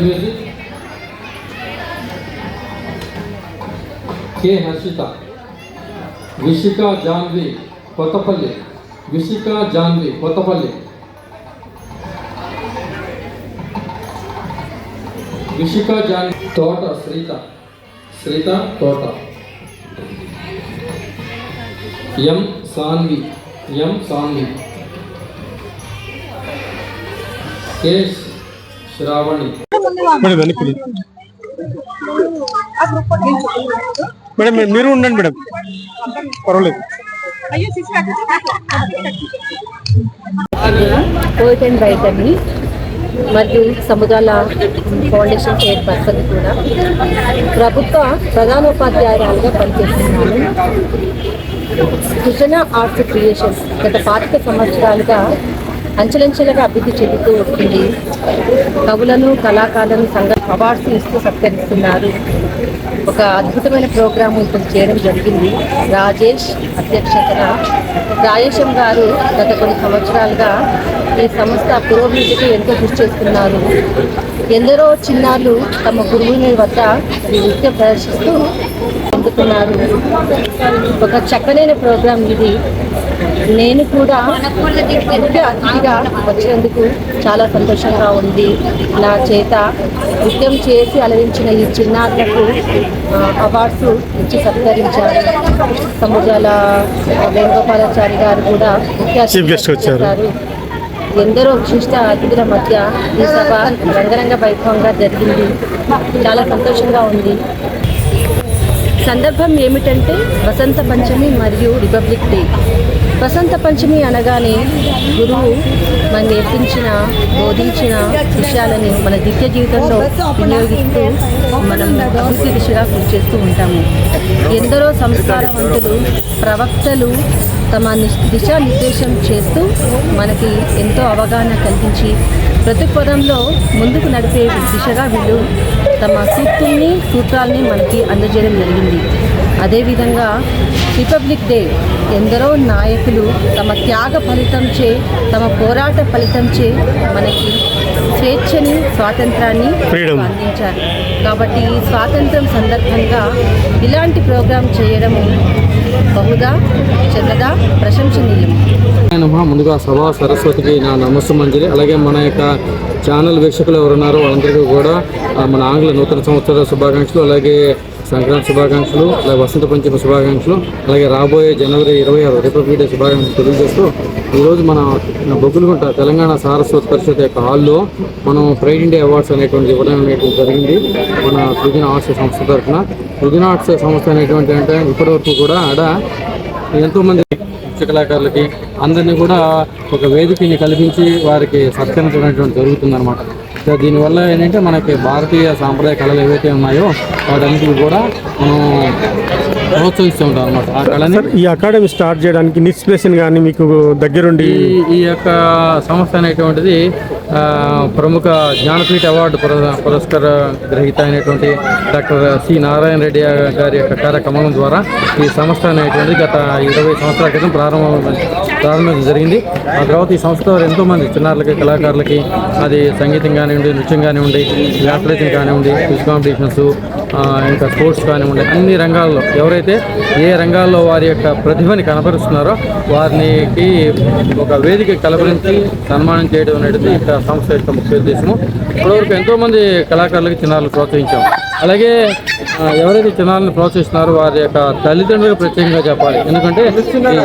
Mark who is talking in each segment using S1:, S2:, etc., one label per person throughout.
S1: 刘女士，市长。విషిక Janhvi Kothapalli Vishika Janhvi Kothapalli Vishika Janhvi Thota Sreetha Sreetha Thota M Saanvi M Saanvi K Sravani
S2: madam వెనక్కి రండి. Madam మీరు- ఉండండి మేడం. పర్వాలేదు.
S3: పోయిట్ అండ్ రైటర్ని మరియు సముద్రాల ఫౌండేషన్ చైర్పర్సన్ కూడా ప్రభుత్వ ప్రధానోపాధ్యాయురాలుగా పనిచేస్తున్నాను సృజన ఆర్ట్స్ క్రియేషన్స్ గత పాతిక సంవత్సరాలుగా అంచెలంచెలుగా అభివృద్ధి చెందుతూ వస్తుంది. కవులను కళాకారులను సంఘ అవార్డ్స్ ఇస్తూ సత్కరిస్తున్నారు. ఒక అద్భుతమైన ప్రోగ్రాం ఇప్పుడు చేయడం జరిగింది. రాజేష్ అధ్యక్షతన. రాజేశం గారు గత కొన్ని సంవత్సరాలుగా ఈ సంస్థ పురోభివృద్ధికి ఎంతో కృషి చేస్తున్నారు. ఎందరో చిన్నారులు తమ గురువుని వద్ద ఈ నృత్యం ప్రదర్శిస్తూ పొందుతున్నారు ఒక చక్కనైన ప్రోగ్రాం ఇది. నేను కూడా అతిథిగా వచ్చినందుకు చాలా సంతోషంగా ఉంది. నా చేత నృత్యం చేసి అలరించిన ఈ చిన్నారులకు అవార్డ్స్ ఇచ్చి సత్కరించారు. సముద్రాల వేణుగోపాలాచారి గారు కూడా.
S2: వచ్చారు.
S3: ఎందరో విశిష్ట అతిథుల మధ్య ఈ సభ రంగరంగ వైభవంగా జరిగింది. చాలా సంతోషంగా ఉంది. సందర్భం ఏమిటంటే వసంత పంచమి మరియు రిపబ్లిక్ డే. వసంత పంచమి అనగానే గురువు మన నేర్పించిన బోధించిన విషయాలని మన నిత్య జీవితంలో వినియోగిస్తూ మనం అభివృద్ధి దిశగా కృషి చేస్తూ ఉంటాము. ఎందరో సంస్కారవంతులు ప్రవక్తలు తమ ని- దిశానిర్దేశం చేస్తూ మనకి ఎంతో అవగాహన కల్పించి ప్రతి పదంలో ముందుకు నడిపే దిశగా వీళ్ళు తమ సూక్తుల్ని సూత్రాల్ని మనకి అందజేయడం జరిగింది. అదేవిధంగా రిపబ్లిక్ డే. ఎందరో నాయకులు తమ త్యాగ ఫలితంచే తమ పోరాట ఫలితంచే మనకి స్వేచ్ఛని స్వాతంత్రాన్ని. అందించారు. కాబట్టి ఈ స్వాతంత్రం సందర్భంగా ఇలాంటి ప్రోగ్రాం చేయడము బహుదా చెల్లదా ప్రశంసనీయం
S1: ముందుగా సభా సరస్వతికి నా నమస్సు మంజరి అలాగే మన యొక్క ఛానల్ వీక్షకులు ఎవరున్నారో వాళ్ళందరికీ కూడా మన ఆంగ్ల నూతన సంవత్సర శుభాకాంక్షలు. అలాగే సంక్రాంతి శుభాకాంక్షలు అలాగే వసంత పంచమి శుభాకాంక్షలు అలాగే రాబోయే జనవరి ఇరవై ఆరు రిపబ్లిక్ డే శుభాకాంక్షలు తెలియజేస్తూ ఈరోజు మన బొగ్గులుగుంట తెలంగాణ సారస్వత పరిషత్ యొక్క హాల్లో మనం ప్రైడ్ ఇండియా అవార్డ్స్ అనేటువంటి ఇవ్వడం అనేటువంటి జరిగింది. మన సృజన ఆర్ట్స్ సంస్థ తరఫున. సృజన ఆర్ట్స్ సంస్థ అనేటువంటి అంటే ఇప్పటివరకు కూడా ఆడ ఎంతోమంది కళాకారులకి అందరినీ కూడా ఒక వేదికని కల్పించి వారికి సత్కరించడం జరుగుతుందన్నమాట. సో దీనివల్ల ఏంటంటే మనకి భారతీయ సాంప్రదాయ కళలు ఏవైతే ఉన్నాయో వాటన్నిటిని కూడా మనం ప్రోత్సహిస్తూ ఉంటాం అనమాట ఆ కళని
S2: ఈ అకాడమీ స్టార్ట్ చేయడానికి ఇన్స్పిరేషన్ కానీ మీకు దగ్గరుండి
S1: ఈ యొక్క సంస్థ అనేటువంటిది ప్రముఖ జ్ఞానపీఠ అవార్డు పుర- పురస్కార గ్రహీత అయినటువంటి డాక్టర్ సి నారాయణ రెడ్డి గారి యొక్క కార్యక్రమం ద్వారా ఈ సంస్థ అనేటువంటిది గత ఇరవై సంవత్సరాల క్రితం ప్రారంభం ప్రారంభించడం జరిగింది. ఆ తర్వాత ఈ సంస్థ వారు ఎంతోమంది చిన్నారులకి కళాకారులకి అది సంగీతం కానివ్వండి నృత్యం కానివ్వండి వ్యాపరేషన్ కానివ్వండి క్విజ్ కాంపిటీషన్స్ ఇంకా స్పోర్ట్స్ కానివ్వండి అన్ని రంగాల్లో ఎవరైతే ఏ రంగాల్లో వారి యొక్క ప్రతిభని కనపరుస్తున్నారో వారికి ఒక వేదిక కలపరించి సన్మానం చేయడం అనేది ఇక్కడ సంస్థ యొక్క ముఖ్య ఉద్దేశము. ఇప్పటివరకు ఎంతోమంది కళాకారులకు చిన్నారులు ప్రోత్సహించాం. అలాగే ఎవరైతే చిన్నారులను ప్రోత్సహిస్తున్నారో వారి యొక్క తల్లిదండ్రులకు ప్రత్యేకంగా చెప్పాలి. ఎందుకంటే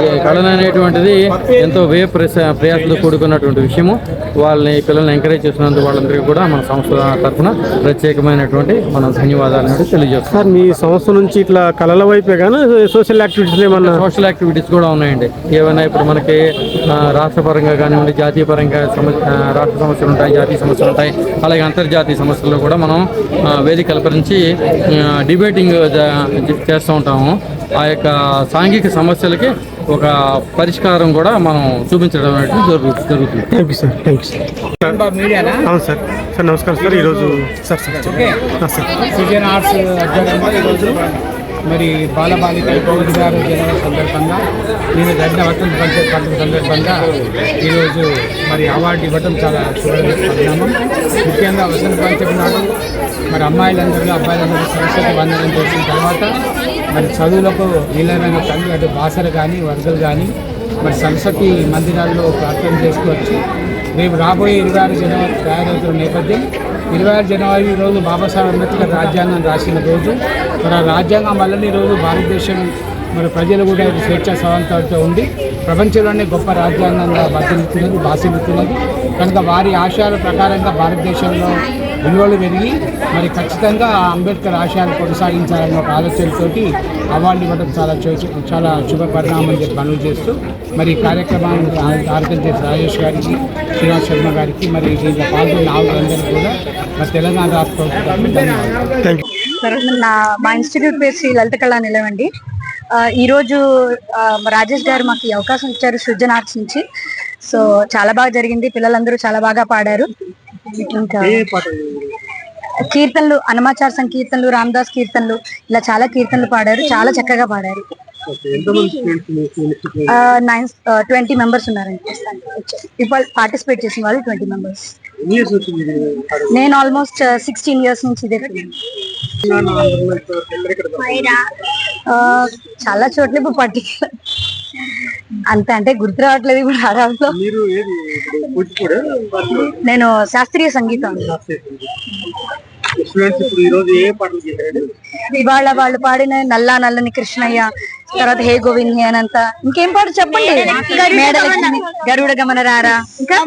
S1: ఈ కళన అనేటువంటిది ఎంతో వ్యయ ప్రయాసంతో కూడుకున్నటువంటి విషయము. వాళ్ళని పిల్లల్ని ఎంకరేజ్ చేసినందుకు వాళ్ళందరికీ కూడా మన సంస్థ తరఫున ప్రత్యేకమైనటువంటి మనం ధన్యవాదాలు అనేది తెలియజేస్తాం
S2: సార్ మీ సంస్థ నుంచి ఇట్లా కళల వైపే కానీ సోషల్ యాక్టివిటీస్ ఏమన్నా?
S1: సోషల్ యాక్టివిటీస్ కూడా ఉన్నాయండి. ఏమైనా ఇప్పుడు మనకి రాష్ట్ర పరంగా కానివ్వండి జాతీయ పరంగా రాష్ట్ర సమస్యలు ఉంటాయి జాతీయ సమస్యలు ఉంటాయి అలాగే అంతర్జాతీయ సమస్యల్లో కూడా మనం ఆ, వేదిక కల్పరించి ఆ, డిబేటింగ్ చేస్తూ ఉంటాము. ఆ యొక్క సాంఘిక సమస్యలకి ఒక పరిష్కారం కూడా మనం చూపించడం అనేది జరుగు జరుగుతుంది.
S2: Thank you sir thank you sir అవును సార్ సార్ నమస్కారం సార్ ఈరోజు సార్ సార్ సార్
S4: మరి బాలబాలిక గారు జనవరి సందర్భంగా నేను జరిగిన వర్తం పంచాయత్ పండుగ సందర్భంగా ఈరోజు మరి అవార్డు ఇవ్వడం చాలా శుభమైన పరిణామం ముఖ్యంగా వసంత పంచమి నాడు మరి అమ్మాయిలందరూ అబ్బాయిలందరూ సరస్వతి వందనం చేసిన తర్వాత మరి చదువులకు వీలైన తల్లి అటు బాసలు కానీ వర్గలు కానీ మరి సరస్వతి మందిరాల్లో ప్రార్థన చేసుకోవచ్చు రేపు రాబోయే ఇరవై ఆరు జనవరి తయారవుతున్న నేపథ్యం ఇరవై ఆరు జనవరి రోజు బాబాసాహెబ్ అంబేద్కర్ రాజ్యాంగం రాసిన రోజు. మరి ఆ రాజ్యాంగం వల్లనే ఈరోజు భారతదేశం మరి ప్రజలు కూడా స్వేచ్ఛ స్వాతంత్రంతో ఉండి ప్రపంచంలోనే గొప్ప రాజ్యాంగంగా బతిలుతున్నది భాషిల్లుతున్నది కనుక వారి ఆశయాల ప్రకారంగా భారతదేశంలో విలువలు పెరిగి మరి ఖచ్చితంగా అంబేద్కర్ ఆశయాలు కొనసాగించాలనే ఒక ఆలోచనతోటి అవార్డు ఇవ్వడం చాలా చో- చాలా శుభ పరిణామం చెప్పి పనులు చేస్తూ మరి ఈ కార్యక్రమాన్ని ఆర్గన్ చేసి రాజేష్ గారికి శ్రీనివాస్ శర్మ గారికి మరి దీంట్లో పాల్గొన్న ఆవులందరికీ కూడా మరి తెలంగాణ రాష్ట్ర ప్రభుత్వానికి ధన్యవాదాలు.
S5: నా మా ఇన్స్టిట్యూట్ పేరు శ్రీ లలిత కళా నిలయం అండి. ఆ, ఈరోజు రాజేష్ గారు మాకు ఈ అవకాశం ఇచ్చారు సృజన ఆర్ట్స్ నుంచి. సో చాలా బాగా జరిగింది. పిల్లలందరూ చాలా బాగా పాడారు. ఇంకా కీర్తనలు హనుమాచార సంకీర్తనలు రామదాస్ కీర్తనలు ఇలా చాలా కీర్తనలు పాడారు చాలా చక్కగా పాడారు. నైన్ ట్వంటీ మెంబర్స్ ఉన్నారండి ఇప్పుడు పార్టిసిపేట్ చేసిన వాళ్ళు ట్వంటీ మెంబర్స్? నేను ఆల్మోస్ట్ సిక్స్టీన్ ఇయర్స్ నుంచి ఇదే చాలా చోట్ల ఇప్పుడు పర్టికులర్ అంత అంటే గుర్తు రావట్లేదు ఇప్పుడు హడావిలో
S2: మీరు ఏది ఇప్పుడు కూచిపూడి?
S5: నేను శాస్త్రీయ సంగీతం.
S2: స్టూడెంట్స్ ఇప్పుడు ఈ రోజు ఏ పాటలు చేశారండి
S5: ఇవాళ వాళ్ళు పాడిన నల్లా నల్లని కృష్ణయ్య తర్వాత హే గోవింద్ అనంత. ఇంకేం పాట చెప్పండి? మేడలెక్కి గరుడ గమన రారా? ఇంకా?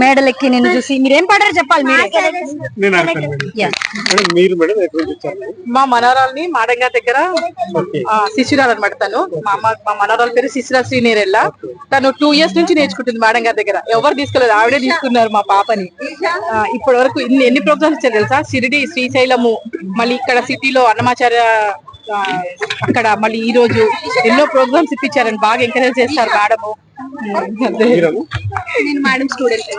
S5: మేడలెక్కి నేను చూసి. మీరేం పాడారు చెప్పాలి మీరే.
S6: మా మనవరాల్ని మాడంగా దగ్గర శిశురాలు అనమాట తను. మా అమ్మ మా మనవరాల పేరు శిశురా శ్రీనేరెల్ల. తను టూ ఇయర్స్ నుంచి నేర్చుకుంటుంది మాడంగా దగ్గర. ఎవరు తీసుకోలేదు ఆవిడే తీసుకున్నారు మా పాపని. ఇప్పటి వరకు ఎన్ని ప్రోగ్రామ్స్ ఇచ్చారు తెలుసా? షిరిడి శ్రీశైలము మళ్ళీ ఇక్కడ సిటీలో అన్నమాచార్య అక్కడ మళ్ళీ ఈ రోజు ఎన్నో ప్రోగ్రామ్స్ ఇప్పించారని బాగా ఎంకరేజ్ చేస్తారు మేడము?
S5: నేను మేడం స్టూడెంట్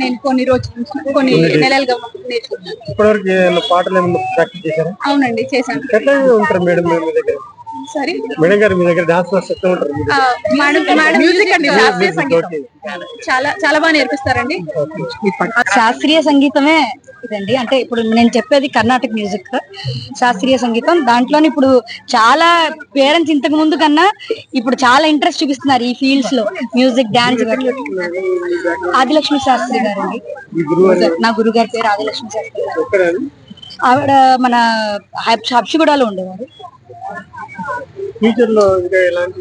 S5: నేను కొన్ని రోజుల నుంచి కొన్ని నెలలుగా నేర్చుకున్నాను
S2: ఇప్పటివరకు ఏమైనా పాటలు ఏమైనా ప్రాక్టీస్ చేశారా?
S5: అవునండి చేశాను.
S2: ఎట్లా ఉంటారు మేడం మీ దగ్గర?
S5: సరే
S2: మేడం గారు మీ దగ్గర డాన్స్ క్లాస్ ఎట్లా ఉంటారు మీ దగ్గర?
S5: మేడం మేడం మ్యూజిక్ అండి శాస్త్రీయ
S2: Music,
S5: సంగీతం.
S2: okay.
S5: చాలా చాలా బాగా నేర్పిస్తారండి. శాస్త్రీయ సంగీతమే ఇదండి. అంటే ఇప్పుడు నేను చెప్పేది కర్ణాటక మ్యూజిక్ శాస్త్రీయ సంగీతం. దాంట్లోనే ఇప్పుడు చాలా పేరెంట్స్ ఇంతకు ముందు కన్నా ఇప్పుడు చాలా ఇంట్రెస్ట్ చూపిస్తున్నారు ఈ ఫీల్డ్స్లో. మ్యూజిక్ డాన్స్ ఆదిలక్ష్మి శాస్త్రి గారు అండి
S2: మీ గురువు గారు?
S5: నా గురుగారి పేరు ఆదిలక్ష్మి శాస్త్రి గారు. ఆవిడ మన హబ్- హబ్షిగూడలో ఉండేవారు.
S2: ఫ్యూచర్లో ఇంకా ఎలాంటి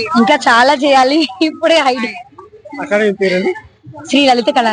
S5: ఇంకా చాలా చేయాలి. ఇప్పుడే హైడ్. శ్రీ లలిత కళా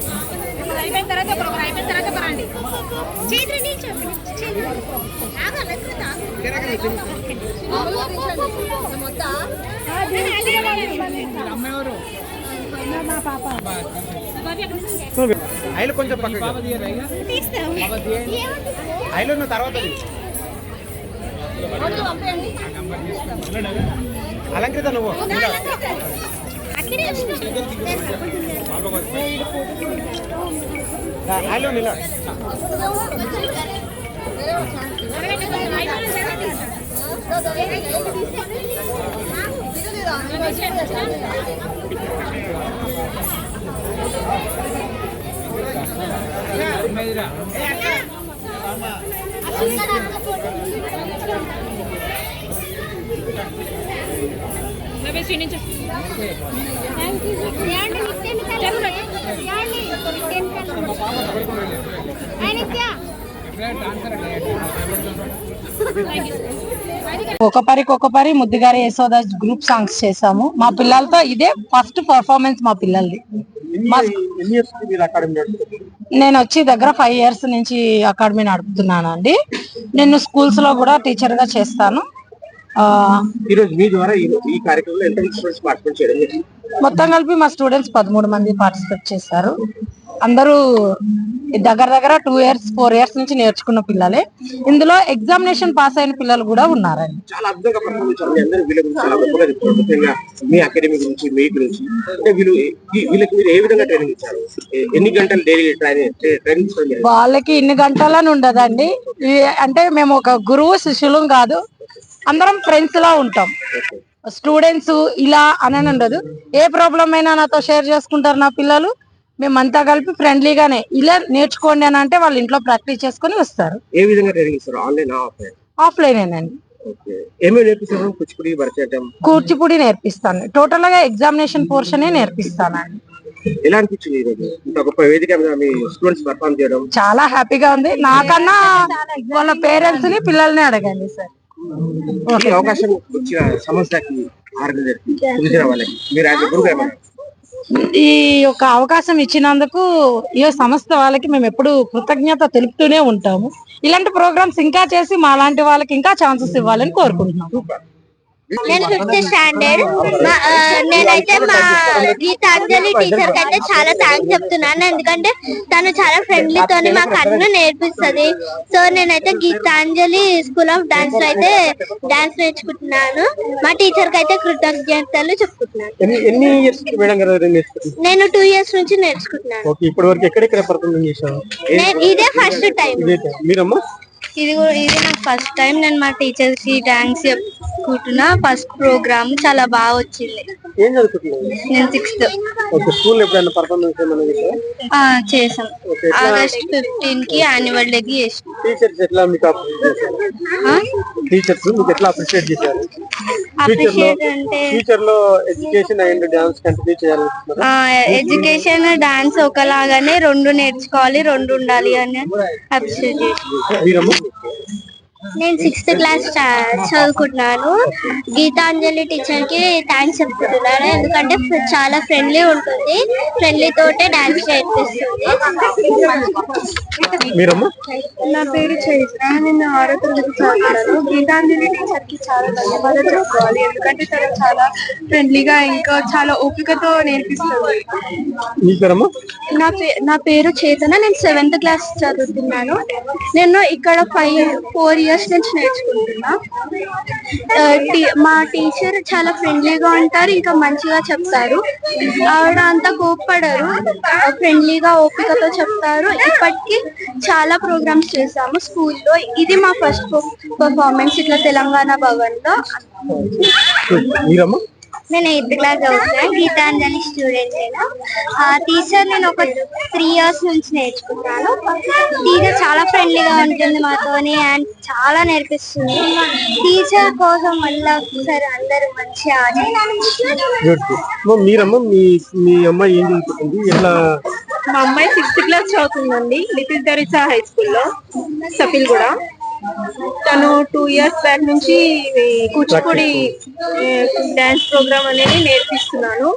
S7: అయిపోయిన తర్వాత ఒకరు అయిపోయిన తర్వాత ఆగాలి ఎక్కడా
S4: అయిలో కొంచెం పక్కకి అయిలో నువ్వు తర్వాత అలంకృత నువ్వు.
S7: హలో
S4: మిలా అమ్మ
S6: ఒకపరికి ఒకపరి ముద్దుగారి యశోద గ్రూప్ సాంగ్స్ చేసాము మా పిల్లలతో ఇదే ఫస్ట్ పర్ఫార్మెన్స్ మా పిల్లలది. నేను వచ్చి దగ్గర ఫైవ్ ఇయర్స్ నుంచి అకాడమీ నడుపుతున్నాను అండి నేను స్కూల్స్లో కూడా టీచర్గా చేస్తాను. ఆ,
S2: ఈ రోజు మీ ద్వారా ఈ కార్యక్రమంలో ఎంత స్టూడెంట్స్ పార్టిసిపేట్ చేయడం?
S6: మొత్తం కలిపి మా స్టూడెంట్స్ పదమూడు మంది పార్టిసిపేట్ చేశారు. అందరూ దగ్గర దగ్గర టూ ఇయర్స్ ఫోర్ ఇయర్స్ నుంచి నేర్చుకున్న పిల్లలే. ఇందులో ఎగ్జామినేషన్ పాస్ అయిన పిల్లలు కూడా ఉన్నారండి.
S2: చాలా అద్భుతంగా. మీ అకాడమీ గురించి మీ గురించి అంటే వీళ్ళు ఈ- వీళ్ళకి మీరు ఏ విధంగా ట్రైనింగ్ ఇచ్చారు? ఏ- ఎన్ని గంటలు డైలీ ట్రైనింగ్?
S6: వాళ్ళకి ఇన్ని గంటలని ఉండదండి. అంటే మేము ఒక గురువు శిష్యులం కాదు. అందరం ఫ్రెండ్స్ లా ఉంటాం. స్టూడెంట్స్ ఇలా అని ఉండదు. ఏ ప్రాబ్లం అయినా నాతో షేర్ చేసుకుంటారు నా పిల్లలు. మేమంతా కలిపి ఫ్రెండ్లీగానే ఇలా నేర్చుకోండి అని అంటే వాళ్ళ ఇంట్లో ప్రాక్టీస్ చేసుకొని వస్తారు.
S2: ఏ విధంగా ట్రైనింగ్ ఇస్తారు ఆన్లైన్ ఆఫ్లైన్
S6: ఆఫ్లైనేనండి
S2: కూచిపూడి భరతనాట్యం?
S6: కూచిపూడి నేర్పిస్తాను. టోటల్గా ఎగ్జామినేషన్ పోర్షనే నేర్పిస్తానండి
S2: ఎలా అనిపించింది ఈ రోజు? ఇంత గొప్ప వేదిక మీద మీ స్టూడెంట్స్ పర్ఫార్మ్ చేయడం?
S6: చాలా హ్యాపీగా ఉంది. నాకన్నా వాళ్ళ పేరెంట్స్ని పిల్లల్ని అడగండి సార్.
S2: ఈ అవకాశం వచ్చిన సంస్థకి వాళ్ళకి. మీరు
S6: ఈ యొక్క అవకాశం ఇచ్చినందుకు ఈ సంస్థ వాళ్ళకి మేము ఎప్పుడు కృతజ్ఞత తెలుపుతూనే ఉంటాము. ఇలాంటి ప్రోగ్రామ్స్ ఇంకా చేసి మా లాంటి వాళ్ళకి ఇంకా ఛాన్సెస్ ఇవ్వాలని కోరుకుంటున్నాము.
S7: నేను ఫిఫ్త్ స్టాండర్డ్. నేనైతే మా గీతాంజలి టీచర్కి అయితే చాలా థ్యాంక్స్ చెప్తున్నాను. ఎందుకంటే తను చాలా ఫ్రెండ్లీ తోని మాకు అన్ని నేర్పిస్తుంది. సో నేనైతే గీతాంజలి స్కూల్ ఆఫ్ డాన్స్లో అయితే డాన్స్ నేర్చుకుంటున్నాను. మా టీచర్కి అయితే కృతజ్ఞతలు చెప్పుకుంటున్నాను. నేను టూ ఇయర్స్ నుంచి నేర్చుకుంటున్నాను.
S2: ఓకే ఇప్పటి వరకు ఎక్కడెక్కడ పర్ఫార్మెన్స్ చేశారు?
S7: నేను ఇదే ఫస్ట్ టైం
S2: ఇదే. మీరమ్మా?
S7: ఇది కూడా ఇది నాకు ఫస్ట్ టైం నేను మా టీచర్స్కి థ్యాంక్స్ చెప్పుకుంటున్నా ఫస్ట్ ప్రోగ్రామ్ చాలా బాగా వచ్చింది.
S2: ఏం చదువుకుంటున్నారు
S7: నేను సిక్స్త్.
S2: ఓకే స్కూల్ ఎప్పుడైనా పర్ఫార్మెన్స్ ఏమైనా చేశారా
S7: చేసాం ఆగస్ట్ ఫిఫ్టీన్కి యాన్యువల్ డేకి చేసాం
S2: టీచర్స్ ఎట్లా మీకు అప్రిషియేట్ చేశారు? టీచర్స్ మీకు ఎట్లా అప్రిషియేట్ చేశారు? ఫ్యూచర్లో
S7: అప్రిషియేట్ అంటే
S2: ఫ్యూచర్లో ఎడ్యుకేషన్ అండ్ డాన్స్ కంటిన్యూ చేయాలనుకుంటున్నారు?
S7: ఎడ్యుకేషన్ డాన్స్ ఒకలాగానే రెండు నేర్చుకోవాలి రెండు ఉండాలి అని అప్రిషియేట్ చేసాం నేను సిక్స్త్ క్లాస్ చదువుకుంటున్నాను. గీతాంజలి టీచర్కి థ్యాంక్స్ చెప్పుకుంటున్నాను. ఎందుకంటే చాలా ఫ్రెండ్లీ ఉంటుంది. ఫ్రెండ్లీ తోటే డాన్స్ నేర్పిస్తుంది. నా పేరు చైత్ర. నేను ఆరో తరగతి చదువుతున్నాను. గీతాంజలి టీచర్కి చాలా ధన్యవాదాలు చెప్పుకోవాలి. ఎందుకంటే తను చాలా ఫ్రెండ్లీగా ఇంకా చాలా ఓపికతో నేర్పిస్తుంది. నా పే నా పేరు చేతన నేను సెవెంత్ క్లాస్ చదువుతున్నాను. నేను ఇక్కడ ఫైవ్ ఫోర్ ఇయర్స్ నుంచి నేర్చుకుంటున్నా. మా టీచర్ చాలా ఫ్రెండ్లీగా ఉంటారు ఇంకా మంచిగా చెప్తారు. ఆవిడ అంతా కోప్పడరు ఫ్రెండ్లీగా ఓపికతో చెప్తారు. ఇప్పటికీ చాలా ప్రోగ్రామ్స్ చేసాము స్కూల్లో. ఇది మా ఫస్ట్ పర్ఫార్మెన్స్ ఇట్లా తెలంగాణ
S2: భవన్లో.
S7: నేను ఎయిత్ క్లాస్ చదువుతున్నా. గీతాంజలి స్టూడెంట్ నేను. టీచర్ నేను ఒక త్రీ ఇయర్స్ నుంచి నేర్చుకుంటాను. టీచర్ చాలా ఫ్రెండ్లీగా ఉంటుంది మాతోని అండ్ చాలా నేర్పిస్తుంది. టీచర్ కోసం మళ్ళీ ఒకసారి అందరూ మంచిగా
S2: మీరమ్మా మీ మీ అమ్మాయి ఏం చదువుతుంది? ఎట్లా
S6: మా అమ్మాయి సిక్స్త్ క్లాస్ చదువుతుందండి. లిటిల్ తెరిసా హై స్కూల్లో సపిల్ కూడా. తను టూ ఇయర్స్ బ్యాక్ నుంచి కూచిపూడి డాన్స్ ప్రోగ్రామ్ అనేది నేర్పిస్తున్నాను.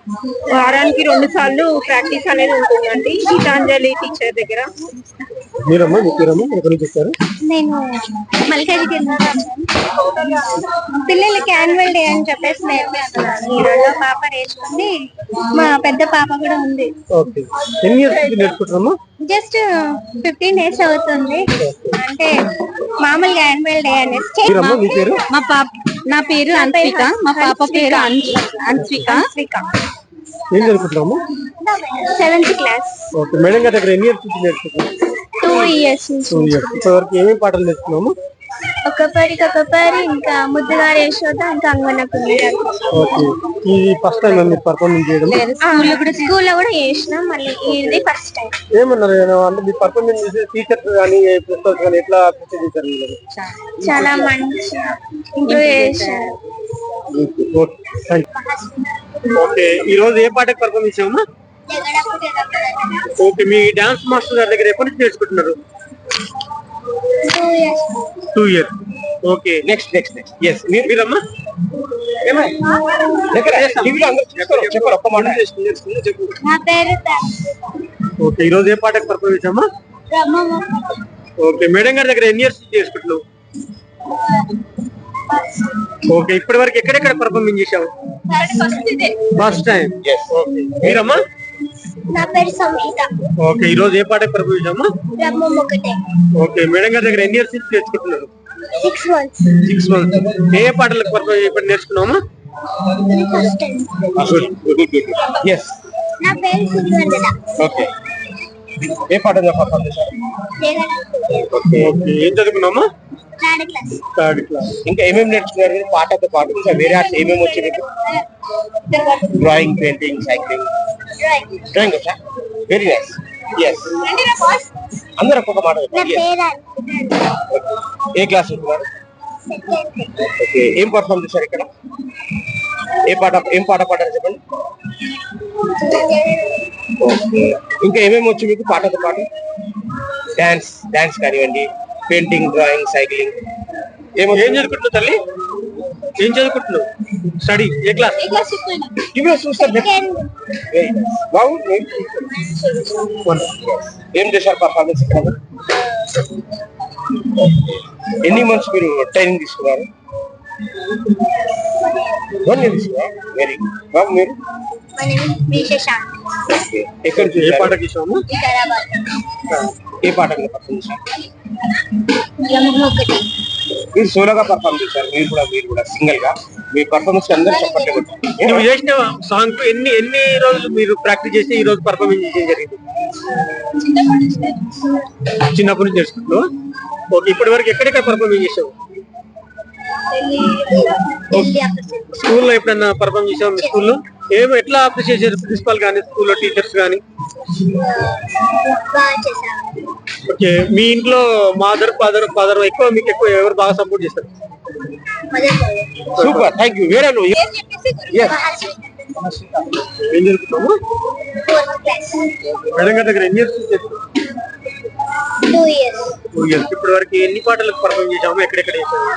S6: వారానికి రెండు సార్లు ప్రాక్టీస్ అనేది ఉంటుందండి. గీతాంజలి టీచర్ దగ్గర.
S2: మీరమ్మా మీ పేరమ్మా ఎక్కడి నుంచి వచ్చారు?
S7: నేను మల్కాజ్గిరి పిల్లలకి యాన్యువల్ డే అని చెప్పేసి నేర్పిస్తున్నాను. ఈ రెండో పాప నేర్చుకుంది. మా పెద్ద పాప కూడా ఉంది.
S2: ఓకే. ఎన్ని ఇయర్స్ నేర్చుకుంటారమ్మా
S7: జస్ట్ ఫిఫ్టీన్ డేస్ అవుతుంది. అంటే మామూలుగా యాన్యువల్ డే అనేసి
S2: మీ పేరు?
S5: మా పాప నా పేరు అన్విక మా పాప పేరు అన్విక
S2: ఏం చదువుకుంటున్నాము
S7: సెవెంత్ క్లాస్.
S2: ఓకే మేడం గారి దగ్గర ఎన్ని ఇయర్స్ నుంచి నేర్చుకుంటున్నాము
S7: టూ ఇయర్స్ నుంచి.
S2: Two years. ఇప్పటి వరకు ఏమేమి పాటలు నేర్చుకున్నాము
S7: ఒకప్పరి ఇంకా ముద్దుగా యశోద ఇంకా అంగనకు
S2: ఓకే. ఇది ఫస్ట్ టైం మీరు పర్ఫార్మెన్స్ చేయడం?
S7: స్కూల్లో కూడా చేసిన మళ్ళీ ఇది ఫస్ట్ టైం.
S2: ఏమన్నారు నేను అంటే మీ పర్ఫార్మెన్స్ చేసే టీచర్స్ కానీ ప్రిన్సిపల్స్ కానీ ఎట్లా అప్రిషియేట్ చేశారు మీరు?
S7: చాలా మంచిగా ఇంప్రూవ్ చేశారు.
S2: ఓకే ఈ రోజు ఏ పాటకు ఓకే మీ డాన్స్ మాస్టర్ గారి దగ్గర ఎప్పటి నుంచి నేర్చుకుంటున్నారు? Two years okay next next next yes మీరు మీరమ్మా? చెప్పారు ఒక్క మాట. చెప్పు
S7: నా పేరు
S2: ఓకే ఈ రోజు ఏ పాటకు పర్ఫార్మ్ చేసామా ఓకే మేడం గారి దగ్గర ఎన్ని ఇయర్స్ చేసుకుంటున్నావు ఓకే ఇప్పటి వరకు ఎక్కడెక్కడ పర్ఫార్మింగ్ చేసావు ఫస్ట్ టైం మీరమ్మా?
S7: నా పేరు సంహిత.
S2: ఓకే ఈ రోజు ఏ పర్ఫార్మ్ చేసామా
S7: బ్రహ్మం ఒకటే.
S2: ఓకే మేడం గారి దగ్గర ఎన్ని ఇయర్స్ నుంచి నేర్చుకుంటున్నారు?
S7: సిక్స్ మంత్స్
S2: సిక్స్ మంత్స్ ఏ పాటలకు పర్ఫార్మ్ ఇప్పుడు నేర్చుకున్నామా?
S7: ఫస్ట్ టైం
S2: ఎస్
S7: నా పేరు
S2: ఓకే ఏ పాట చేశారు ఓకే ఏం చదువుకున్నామా?
S7: థర్డ్ క్లాస్
S2: ఇంకా ఏమేమి నేర్చుకున్నారు? పాటతో పాటు ఇంకా వేరే ఆర్ట్స్ ఏమేమి వచ్చి మీకు డ్రాయింగ్ పెయింటింగ్ సైక్లింగ్ డ్రాయింగ్ వచ్చా వెరీ నైస్ ఎస్ అందరూ ఒక్కొక్క మాట ఏ క్లాస్ ఉంటున్నారు ఓకే ఏం పర్ఫార్మ్ చేశారు ఇక్కడ? ఏ పాట ఏం పాట పాడారు చెప్పండి? ఓకే ఇంకా ఏమేమి వచ్చు మీకు పాటతో పాటు? డాన్స్ డాన్స్ కానివ్వండి. పెయింటింగ్ డ్రాయింగ్ సైక్లింగ్ ఏమో ఏం చదువుకుంటున్నావు తల్లి? ఏం చదువుకుంటున్నావు? స్టడీ ఏ క్లాస్ ఇవే చూస్తారు ఏం చేశారు పర్ఫార్మెన్స్ ఎన్ని మంత్స్ మీరు ట్రైనింగ్ తీసుకున్నారు? వన్ ఇయర్ వెరీ బాబు మీరు. ఎక్కడ ఏ పాట చూసాము ఏ పాట మీరు సోలోగా పర్ఫార్మ్ చేశారు. మీరు కూడా మీరు కూడా సింగిల్గా. మీ పర్ఫార్మెన్స్ అందరూ చెప్పట్లేదు. నువ్వు చేసిన సాంగ్ ఎన్ని ఎన్ని రోజులు మీరు ప్రాక్టీస్ చేసి ఈ రోజు పర్ఫార్మెన్స్ చేయడం జరిగింది? చిన్నప్పటి నుంచి చేసుకుంటూ ఓకే ఇప్పటి వరకు ఎక్కడెక్కడ పర్ఫార్మెన్స్ చేసావు? స్కూల్లో ఎప్పుడన్నా పర్ఫార్మ్ చేసావు మీ స్కూల్లో? ఏమో ఎట్లా అప్రిషియేట్ చేశారు? ప్రిన్సిపల్ కానీ స్కూల్లో టీచర్స్ కానీ ఓకే మీ ఇంట్లో మదర్ ఫాదర్ ఫాదర్ ఎక్కువ మీకు ఎక్కువ ఎవరు బాగా సపోర్ట్ చేస్తారు? సూపర్ థ్యాంక్ యూ వేరే నువ్వు. ఏం జరుగుతున్నాము మేడం గారి దగ్గర ఎన్ని ఇయర్స్
S7: టూ ఇయర్స్
S2: ఇప్పటి వరకు ఎన్ని పాటలకు పర్ఫార్మ్ చేసాము ఎక్కడెక్కడ చేసాము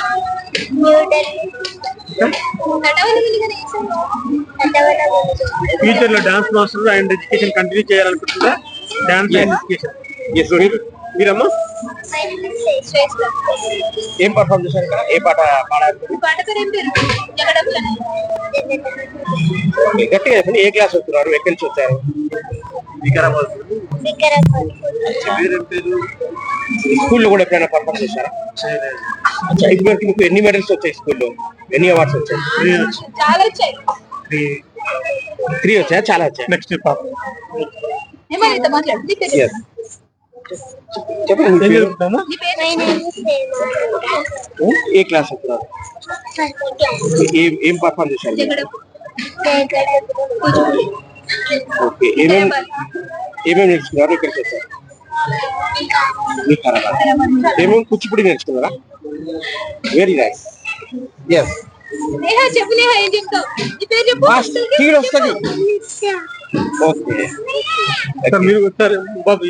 S2: ఫ్యూచర్లో dance master and education continue చేయాలనుకుంటున్నా డాన్స్ అండ్ ఎడ్యుకేషన్ ఎస్ మీరు మీరమ్మా ఏం పర్ఫార్మ్ చేశారు ఇక్కడ? ఏ పాట పాడారు? గట్టిగా చెప్పండి ఏ క్లాస్ వస్తున్నారు ఎక్కడి నుంచి వచ్చారు? వికారాబాద్. స్కూల్లో కూడా ఎప్పుడైనా పర్ఫార్మ్ చేశారా? అచ్చా, ఇప్పటివరకు మీకు ఎన్ని మెడల్స్ వచ్చాయి స్కూల్లో? ఎన్ని అవార్డ్స్ వచ్చాయి?
S8: చాలా వచ్చాయి.
S2: త్రీ. త్రీ వచ్చాయా? చాలా వచ్చాయి? నెక్స్ట్ చెప్పండి? ఏ క్లాస్ ఏ- పర్ఫార్మ్ చేశారు? ఓకే ఏమేమి ఏమేమి నేర్చుకున్నారు? ఇక్కడికి వచ్చారు. వికారాబాద్. ఏమేమి కూచిపూడి నేర్చుకున్నారా? వెరీ నైస్ ఎస్
S8: నేహా చెప్పు నేహా ఏం చెప్తావు?
S2: వస్తుంది. ఓకే. మీరు సార్ బాబు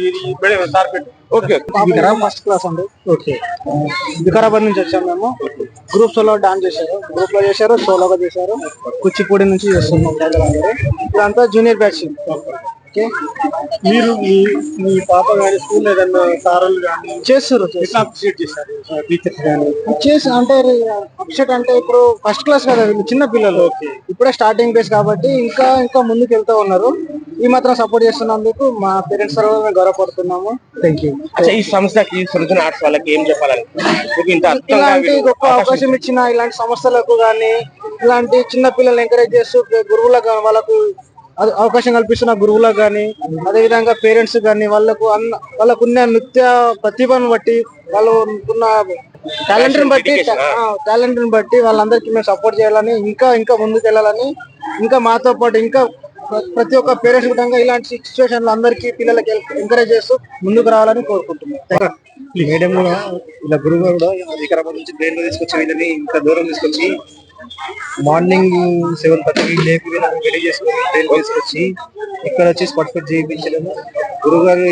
S2: మేడం సార్ పెట్టు. ఓకే.
S9: ఫస్ట్ క్లాస్ అండి. ఓకే. వికారాబాద్ నుంచి వచ్చాము మేము. గ్రూప్ సోలో డాన్స్ చేశారు. గ్రూప్లో చేశారు సోలోగా చేశారు. కూచిపూడి నుంచి చేస్తున్నాం. ఇదంతా జూనియర్ బ్యాచ్
S2: మీరు మీ మీ పాప గారి స్కూల్ ఏదన్నా సారాలు కానీ
S9: చేస్తారు
S2: ఎట్లా అప్రిషియేట్ చేశారు. టీచర్స్ కానీ
S9: చేసి అంటే అప్సెట్ అంటే ఇప్పుడు ఫస్ట్ క్లాస్ కదా వీళ్ళు చిన్న పిల్లలు. ఇప్పుడే స్టార్టింగ్ బేస్ కాబట్టి ఇంకా ఇంకా ముందుకు వెళ్తూ ఉన్నారు. ఈ మాత్రం సపోర్ట్ చేస్తున్నందుకు మా పేరెంట్స్ తరఫున మేము గౌరవపడుతున్నాము. థ్యాంక్ యూ
S2: ఈ సంస్థకి సృజన ఆర్ట్స్ వాళ్ళకి ఏం చెప్పాలని
S9: ఇలాంటి గొప్ప అవకాశం ఇచ్చిన ఇలాంటి సంస్థలకు కానీ ఇలాంటి చిన్న పిల్లల్ని ఎంకరేజ్ చేస్తూ గురువులకు వాళ్ళకు అవకాశం కల్పిస్తున్న గురువులకు కానీ అదే విధంగా పేరెంట్స్ కానీ వాళ్ళకు అన్న వాళ్ళకున్న నృత్య ప్రతిభను బట్టి వాళ్ళు ఉన్న టాలెంట్ బట్టి
S8: Dedication, ఆ.
S9: టాలెంట్ బట్టి వాళ్ళందరికీ మేము సపోర్ట్ చేయాలని ఇంకా ఇంకా ముందుకు వెళ్ళాలని ఇంకా మాతో పాటు ఇంకా ప్ర- ప్రతి ఒక్క పేరెంట్స్ కూడా ఇలాంటి సిచ్యువేషన్లో అందరికీ పిల్లలకి ఎంకరేజ్ చేస్తూ ముందుకు రావాలని కోరుకుంటున్నాం
S10: మేడం కూడా ఇలా గురువు గారు కూడా వికారాబాద్ నుంచి ట్రైన్లో తీసుకొచ్చి వీళ్ళని ఇంత దూరం తీసుకొచ్చి మార్నింగ్ సెవెన్ థర్టీ లేపి రెడీ చేసుకొని ట్రైన్ తీసుకొచ్చి ఇక్కడ వచ్చి పర్ఫెక్ట్ చేయించడం గురువు గారు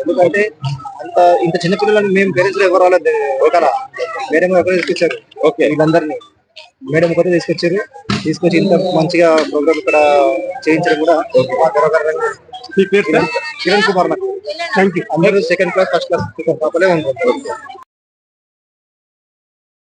S10: ఎందుకంటే అంత ఇంత చిన్న పిల్లలని మేము పేరెంట్స్ ఎవరు రాలేదు. ఒకరా మేడం ఒకరే తీసుకొచ్చారు. ఓకే. వీళ్ళందరినీ. మేడం ఒకరే తీసుకొచ్చారు. తీసుకొచ్చి ఇంత మంచిగా ప్రోగ్రామ్ ఇక్కడ చేయించడం కూడా కిరణ్ కుమార్ నాకు థ్యాంక్ యూ అందరూ సెకండ్ క్లాస్ ఫస్ట్ క్లాస్ పాపలే ఉంటారు